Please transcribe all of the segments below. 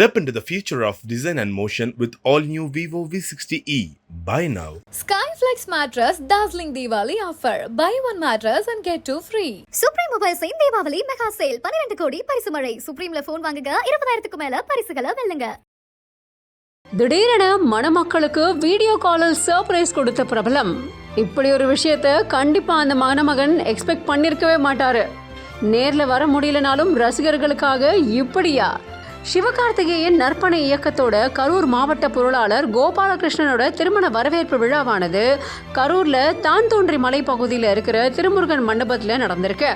Step into the future of design and motion with all new Vivo V60e. Buy now. Skyflex mattress dazzling Diwali offer. Buy one mattress and get two free. Supreme மொபைல்ஸின் Deepavali mega sale பன்னிரண்டு கோடி பரிசு மழை சுப்ரீம்ல phone வாங்குங்க இருபதாயிரத்துக்கு மேல பரிசுகளை வெல்லுங்க திடீரென மணமக்களுக்கு video காலில் surprise கொடுத்த பிரபலம் இப்படி ஒரு விஷயத்த கண்டிப்பா அந்த மணமகன் எக்ஸ்பெக்ட் பண்ணிருக்கவே மாட்டாரு நேர்ல வர முடியலனாலும் ரசிகர்களுக்காக இப்படியா சிவகார்த்திகேயன் நற்பணை இயக்கத்தோட கரூர் மாவட்ட பொருளாளர் கோபாலகிருஷ்ணனோட திருமண வரவேற்பு விழாவானது கரூர்ல தான் தோன்றி மலை பகுதியில் இருக்கிற திருமுருகன் மண்டபத்தில் நடந்திருக்கு.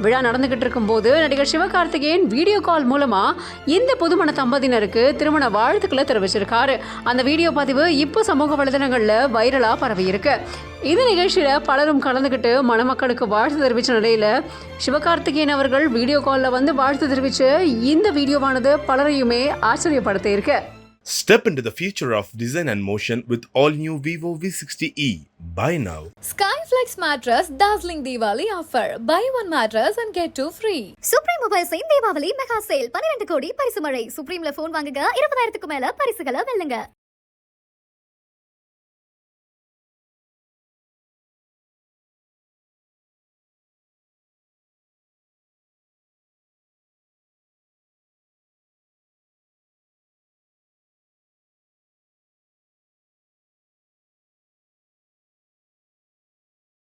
விழா நடந்துகிட்டு இருக்கும்போது நடிகர் சிவகார்த்திகேயன் வீடியோ கால் மூலமா இந்த புதுமண தம்பதியினருக்கு திருமண வாழ்த்துக்களை தெரிவிச்சிருக்காரு. அந்த வீடியோ பதிவு இப்போ சமூக வலைதளங்களில் வைரலாக பரவி இருக்கு இந்த நிகழ்ச்சியில பலரும் கலந்துக்கிட்டு மணமக்களுக்கு வாழ்த்து தெரிவித்த நிலையில சிவகார்த்திகேயன் அவர்கள் வீடியோ காலில் வந்து வாழ்த்து தெரிவிச்ச இந்த வீடியோவானது பலரையுமே ஆச்சரியப்படுத்தி இருக்கு Step into the future of design and motion with all new Vivo V60e. Buy now. Skyflex mattress dazzling Diwali offer. Buy one mattress and get two free. Supreme மொபைல்ஸின் Deepavali mega sale பன்னிரண்டு கோடி பரிசு மழை சுப்ரீம்ல phone வாங்குங்க இருபதாயிரத்துக்கு மேல பரிசுகளை வெல்லுங்க